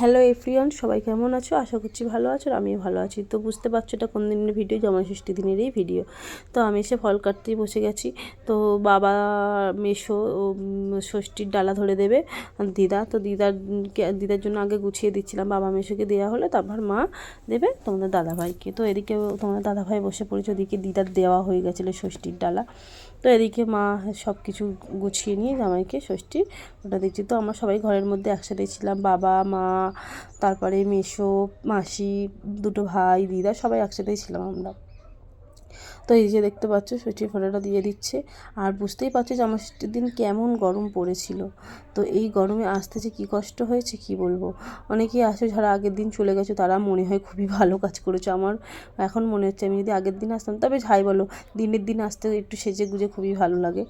Hello everyone সবাই কেমন আছো? আশা করছি ভালো আছো আমিও ভালো আছি। তো বুঝতে পারছ এটা কোন দিনের ভিডিও ষষ্ঠী দিনেরই ভিডিও তো আমি এসে ফল কাটতেই বসে গেছি। তো বাবা মেশো ষষ্ঠীর ডালা ধরে দেবে। দিদা, তো দিদার দিদার জন্য আগে গুছিয়ে দিচ্ছিলাম। বাবা মেশোকে দেওয়া হলে, তারপর মা দেবে তোমাদের দাদাভাইকে। তো এদিকে তোমাদের দাদাভাই বসে পড়েছে, ওদিকে দিদার দেওয়া হয়ে গেছিল ষষ্ঠীর ডালা। তো এদিকে মা সব কিছু গুছিয়ে নিয়ে জামাইকে ষষ্ঠী ওটা দিচ্ছি। তো আমরা সবাই ঘরের মধ্যে একসাথে ছিলাম। বাবা, মা তারপরে মেশো, মাসি, দুটো ভাই, দিদা সবাই একসাথেই ছিলাম আমরা। তো এই যে দেখতে পাচ্ছ ষষ্ঠীর ফটোটা দিয়ে দিচ্ছে। আর বুঝতেই পারছ যে আমার ষষ্ঠীর দিন কেমন গরম পড়েছিল। তো এই গরমে আসতে যে কী কষ্ট হয়েছে, কি বলব? অনেকেই আসে যারা আগের দিন চলে গেছো, তারা মনে হয় খুবই ভালো কাজ করেছ। আমার এখন মনে হচ্ছে আমি যদি আগের দিন আসতাম, তবে যাই বলো, দিনের দিন আসতে একটু সেজে গুজে খুবই ভালো লাগে।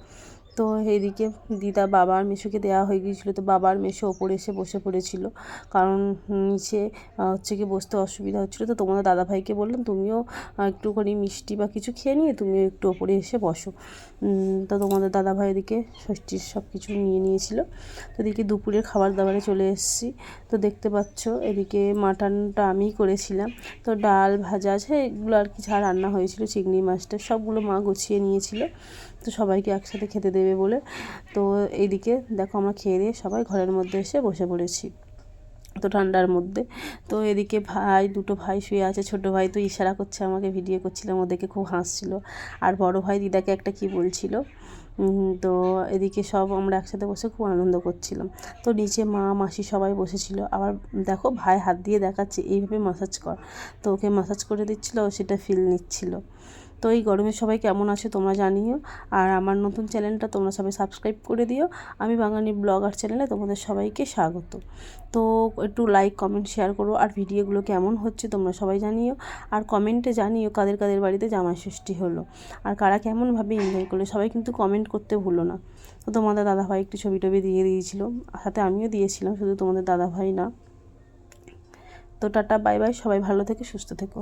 তো এইদিকে দিদা বাবা আর মেশোকে দেওয়া হয়ে গিয়েছিল, তো বাবার মেশো ওপরে এসে বসে পড়েছিল। কারণ নিচে হচ্ছে কি বসতে অসুবিধা হচ্ছিল। তো তোমাদের দাদাভাইকে বললাম, তুমিও একটুখানি মিষ্টি বা কিছু খেয়ে নিয়ে তুমিও একটু ওপরে এসে বসো। তো তোমাদের দাদাভাই এদিকে ষষ্ঠীর সব কিছু নিয়ে নিয়েছিল। তো এদিকে দুপুরের খাবার দাবারে চলে এসেছি। তো দেখতে পাচ্ছ, এদিকে মাটনটা আমিই করেছিলাম। তো ডাল, ভাজা আছে এগুলো আর কি যা রান্না হয়েছিল, চিংড়ি, মাছটা, সবগুলো মা গুছিয়ে নিয়েছিল। তো সবাইকে একসাথে খেতে দেবে বলে। তো এইদিকে দেখো আমরা খেয়ে দিয়ে সবাই ঘরের মধ্যে এসে বসে পড়েছি। তো ঠান্ডার মধ্যে। তো এদিকে ভাই, দুটো ভাই শুয়ে আছে। ছোট ভাই তো ইশারা করছে আমাকে ভিডিও করছিলাম ওদেরকে খুব হাসছিল। আর বড় ভাই দিদাকে একটা কি বলছিল? তো এদিকে সব আমরা একসাথে বসে খুব আনন্দ করছিলাম। তো নিচে মা, মাসি সবাই বসেছিল। আবার দেখো ভাই হাত দিয়ে দেখাচ্ছে, এইভাবে মাসাজ কর। তো ওকে মাসাজ করে দিচ্ছিল সেটা ফিল নিচ্ছিল। তো এই গরমে সবাই কেমন আছে তোমরা জানিও। আর আমার নতুন চ্যানেলটা তোমরা সবাই সাবস্ক্রাইব করে দিও। আমি বাঙালি ব্লগার চ্যানেলে তোমাদের সবাইকে স্বাগত। তো একটু লাইক কমেন্ট শেয়ার করো আর ভিডিওগুলো কেমন হচ্ছে তোমরা সবাই জানিও। আর কমেন্টে জানিও কাদের কাদের বাড়িতে জামাই ষষ্ঠী হলো। আর কারা কেমনভাবে এনজয় করল সবাই কিন্তু কমেন্ট করতে ভুলো না। তো তোমাদের দাদাভাই একটু ছবি টবি দিয়ে দিয়েছিল। সাথে আমিও দিয়েছিলাম, শুধু তোমাদের দাদাভাই না। তো টাটা বাই বাই সবাই ভালো থেকে, সুস্থ থেকো।